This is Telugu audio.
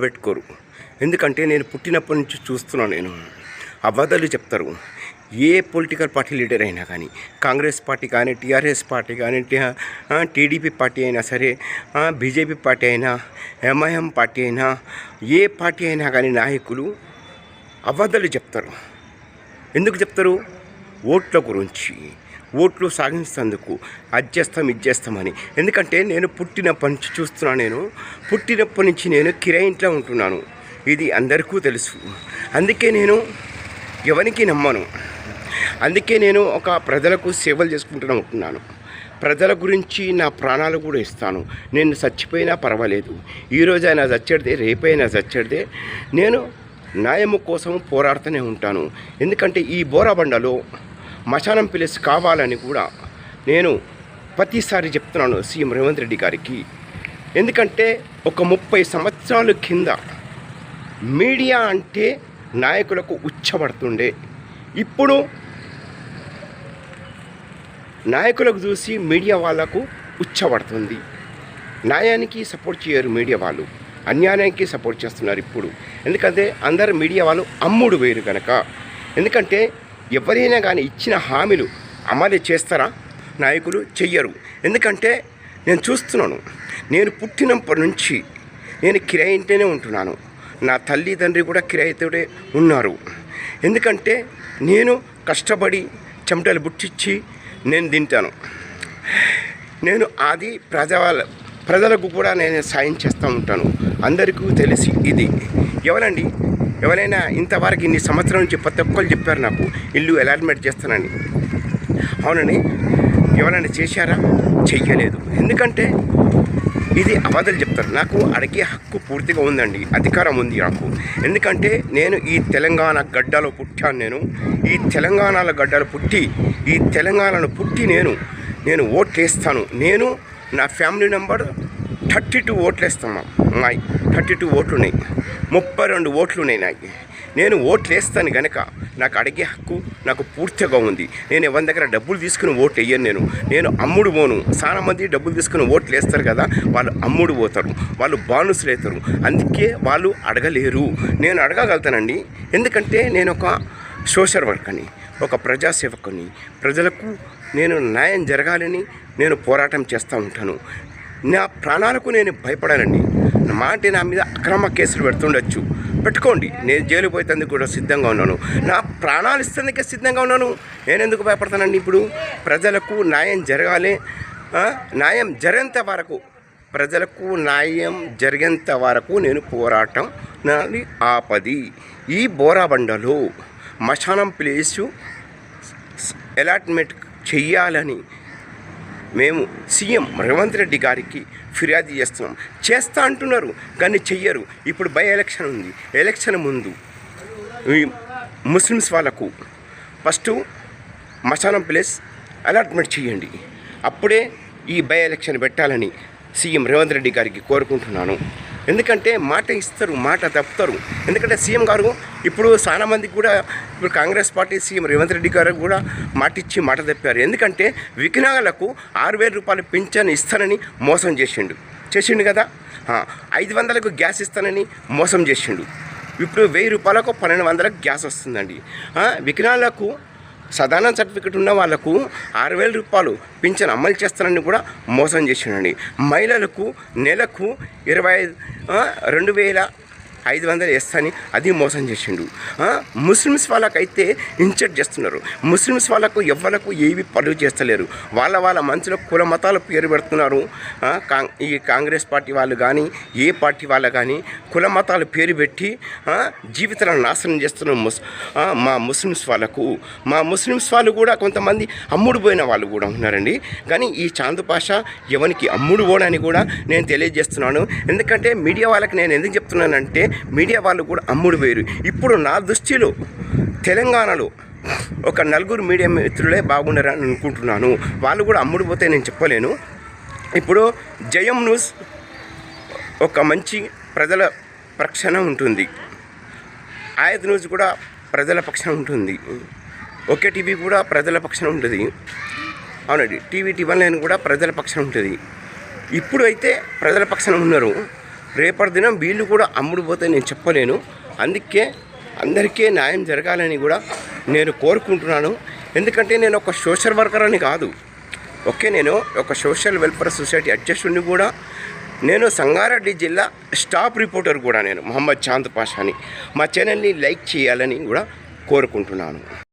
నిలబెట్టుకోరు. ఎందుకంటే నేను పుట్టినప్పటి నుంచి చూస్తున్నాను నేను. అబద్ధాలు చెప్తారు. ఏ పొలిటికల్ పార్టీ లీడర్ అయినా కానీ కాంగ్రెస్ పార్టీ కానీ టీఆర్ఎస్ పార్టీ కానీ టీడీపీ పార్టీ అయినా సరే బీజేపీ పార్టీ అయినా ఎంఐఎం పార్టీ అయినా ఏ పార్టీ అయినా కానీ నాయకులు అబద్ధాలు చెప్తారు. ఎందుకు చెప్తారు? ఓట్ల గురించి. ఓట్లు సాగించేందుకు అది చేస్తాం ఇది చేస్తామని ఎందుకంటే నేను పుట్టినప్పటి నుంచి చూస్తున్నా నేను పుట్టినప్పటి నుంచి నేను కిరాయి ఇంట్లో ఉంటున్నాను. ఇది అందరికీ తెలుసు. అందుకే నేను ఎవరికి నమ్మను. అందుకే నేను ఒక ప్రజలకు సేవలు చేసుకుంటూనే ఉంటున్నాను. ప్రజల గురించి నా ప్రాణాలు కూడా ఇస్తాను. నేను చచ్చిపోయినా పర్వాలేదు. ఈరోజు అయినా చచ్చేడితే రేపైనా చచ్చేడితే నేను న్యాయము కోసం పోరాడుతూనే ఉంటాను. ఎందుకంటే ఈ బోరాబండలో మశానం ప్లేస్ కావాలని కూడా నేను ప్రతిసారి చెప్తున్నాను సీఎం రేవంత్ రెడ్డి గారికి. ఎందుకంటే ఒక ముప్పై సంవత్సరాల కింద మీడియా అంటే నాయకులకు ఉచ్చబడుతుండే. ఇప్పుడు నాయకులకు చూసి మీడియా వాళ్ళకు ఉచ్చబడుతుంది. న్యాయానికి సపోర్ట్ చేయరు మీడియా వాళ్ళు. అన్యాయానికి సపోర్ట్ చేస్తున్నారు ఇప్పుడు. ఎందుకంటే అందరు మీడియా వాళ్ళు అమ్ముడు వేరు కనుక ఎందుకంటే ఎవరైనా కానీ ఇచ్చిన హామీలు అమలు చేస్తారా? నాయకులు చెయ్యరు. ఎందుకంటే నేను చూస్తున్నాను నేను పుట్టినప్పటి నుంచి నేను కిరాయి ఉంటున్నాను. నా తల్లి తండ్రి కూడా కిరాయితోనే ఉన్నారు. ఎందుకంటే నేను కష్టపడి చెమటలు బుట్టిచ్చి నేను తింటాను. నేను అది ప్రజల ప్రజలకు కూడా నేను సాయం చేస్తూ ఉంటాను. అందరికీ తెలిసి ఇది. ఎవరండి? ఎవరైనా ఇంతవరకు ఇన్ని సంవత్సరం నుంచి ప్రతి ఒక్కరు చెప్పారు నాకు ఇల్లు అలాట్మెంట్ చేస్తానని. అవునండి. ఎవరైనా చేశారా? చెయ్యలేదు. ఎందుకంటే ఇది అబద్ధాలు చెప్తారు. నాకు అడిగే హక్కు పూర్తిగా ఉందండి. అధికారం ఉంది నాకు. ఎందుకంటే నేను ఈ తెలంగాణ గడ్డలో పుట్టాను నేను. ఈ తెలంగాణలో గడ్డలో పుట్టి ఈ తెలంగాణలో పుట్టి నేను నేను ఓట్లేస్తాను. నేను నా ఫ్యామిలీ నెంబర్ థర్టీ టూ ఓట్లు వేస్తాను నాయి థర్టీ టూ ఓట్లు ఉన్నాయి ముప్పై రెండు ఓట్లు ఉన్నాయి నాకు నేను ఓట్లు వేస్తాను కనుక నాకు అడిగే హక్కు నాకు పూర్తిగా ఉంది. నేను ఎవరి దగ్గర డబ్బులు తీసుకుని ఓట్లు వేయను నేను. నేను అమ్ముడు పోను. చాలా మంది డబ్బులు తీసుకుని ఓట్లు వేస్తారు కదా వాళ్ళు అమ్ముడు పోతారు. వాళ్ళు బానుసులు అవుతారు అందుకే వాళ్ళు అడగలేరు. నేను అడగగలుగుతానండి. ఎందుకంటే నేను ఒక సోషల్ వర్కర్ని ఒక ప్రజాసేవకుని. ప్రజలకు నేను న్యాయం జరగాలని నేను పోరాటం చేస్తూ ఉంటాను. నా ప్రాణాలకు నేను భయపడానండి మాట నా మీద అక్రమ కేసులు పెడుతుండొచ్చు. పెట్టుకోండి. నేను జైలు పోయేందుకు కూడా సిద్ధంగా ఉన్నాను. నా ప్రాణాలు ఇస్తేందుకే సిద్ధంగా ఉన్నాను. నేను ఎందుకు భయపడతానండి ఇప్పుడు? ప్రజలకు న్యాయం జరగాలి. న్యాయం జరిగేంత వరకు ప్రజలకు న్యాయం జరిగేంత వరకు నేను పోరాటం నాది ఆపది. ఈ బోరాబండలో మశానం ప్లేసు అలాట్మెంట్ చెయ్యాలని మేము సీఎం రేవంత్ రెడ్డి గారికి ఫిర్యాదు చేస్తున్నాం. చేస్తా అంటున్నారు కానీ చెయ్యరు. ఇప్పుడు బై ఎలక్షన్ ఉంది. ఎలక్షన్ ముందు ముస్లిమ్స్ వాళ్ళకు ఫస్ట్ మశానం ప్లేస్ అలాట్మెంట్ చేయండి. అప్పుడే ఈ బై ఎలక్షన్ పెట్టాలని సీఎం రేవంత్ రెడ్డి గారికి కోరుకుంటున్నాను. ఎందుకంటే మాట ఇస్తారు మాట తప్పుతారు. ఎందుకంటే సీఎం గారు ఇప్పుడు చాలా మందికి కూడా ఇప్పుడు కాంగ్రెస్ పార్టీ సీఎం రేవంత్ రెడ్డి గారు కూడా మాట ఇచ్చి మాట తప్పారు. ఎందుకంటే వికలాంగులకు ఆరు వేల రూపాయలు పింఛన్ ఇస్తానని మోసం చేసిండు. చేసిండు కదా? ఐదు వందలకు గ్యాస్ ఇస్తానని మోసం చేసిండు. ఇప్పుడు వెయ్యి రూపాయలకు పన్నెండు వందలకు గ్యాస్ వస్తుందండి. వికలాంగులకు సాధారణ సర్టిఫికెట్ ఉన్న వాళ్ళకు ఆరు వేల రూపాయలు పింఛన్ అమలు చేస్తానని కూడా మోసం చేసిండండి. మహిళలకు నెలకు ఇరవై ఐదు రెండు వేల ఐదు వందలు వేస్తాని అది మోసం చేసిండు. ముస్లిమ్స్ వాళ్ళకైతే ఇన్సెట్ చేస్తున్నారు. ముస్లిమ్స్ వాళ్ళకు ఎవ్వరకు ఏవి పనులు చేస్తలేరు. వాళ్ళ వాళ్ళ మంచులో కుల మతాల పేరు పెడుతున్నారు. ఈ కాంగ్రెస్ పార్టీ వాళ్ళు కానీ ఏ పార్టీ వాళ్ళు కానీ కుల మతాలు పేరు పెట్టి జీవితాలను నాశనం చేస్తున్న ముస్ మా ముస్లిమ్స్ వాళ్ళకు. మా ముస్లిమ్స్ వాళ్ళు కూడా కొంతమంది అమ్ముడు పోయిన వాళ్ళు కూడా ఉన్నారండి. కానీ ఈ చాందు భాష ఎవరికి అమ్ముడు పోడని కూడా నేను తెలియజేస్తున్నాను. ఎందుకంటే మీడియా వాళ్ళకి నేను ఎందుకు చెప్తున్నానంటే మీడియా వాళ్ళు కూడా అమ్ముడు వేరు. ఇప్పుడు నా దృష్టిలో తెలంగాణలో ఒక నలుగురు మీడియా మిత్రులే బాగున్నారని అనుకుంటున్నాను. వాళ్ళు కూడా అమ్ముడు పోతే నేను చెప్పలేను. ఇప్పుడు జయం న్యూస్ ఒక మంచి ప్రజల పక్షణ ఉంటుంది. ఆయత్ న్యూస్ కూడా ప్రజల పక్షాన ఉంటుంది. ఒకే టీవీ కూడా ప్రజల పక్షాన ఉంటుంది. అవునండి టీవీ టీవీ లైన్ కూడా ప్రజల పక్షాన ఉంటుంది. ఇప్పుడు అయితే ప్రజల పక్షాన ఉన్నారు. రేపటి దినం వీళ్ళు కూడా అమ్ముడుపోతే నేను చెప్పలేను. అందుకే అందరికీ న్యాయం జరగాలని కూడా నేను కోరుకుంటున్నాను. ఎందుకంటే నేను ఒక సోషల్ వర్కర్ అని కాదు. ఓకే నేను ఒక సోషల్ వెల్ఫేర్ సొసైటీ అధ్యక్షుడిని కూడా. నేను సంగారెడ్డి జిల్లా స్టాఫ్ రిపోర్టర్ కూడా నేను మహమ్మద్ చాంద్ పాషాని. మా ఛానల్ని లైక్ చేయాలని కూడా కోరుకుంటున్నాను.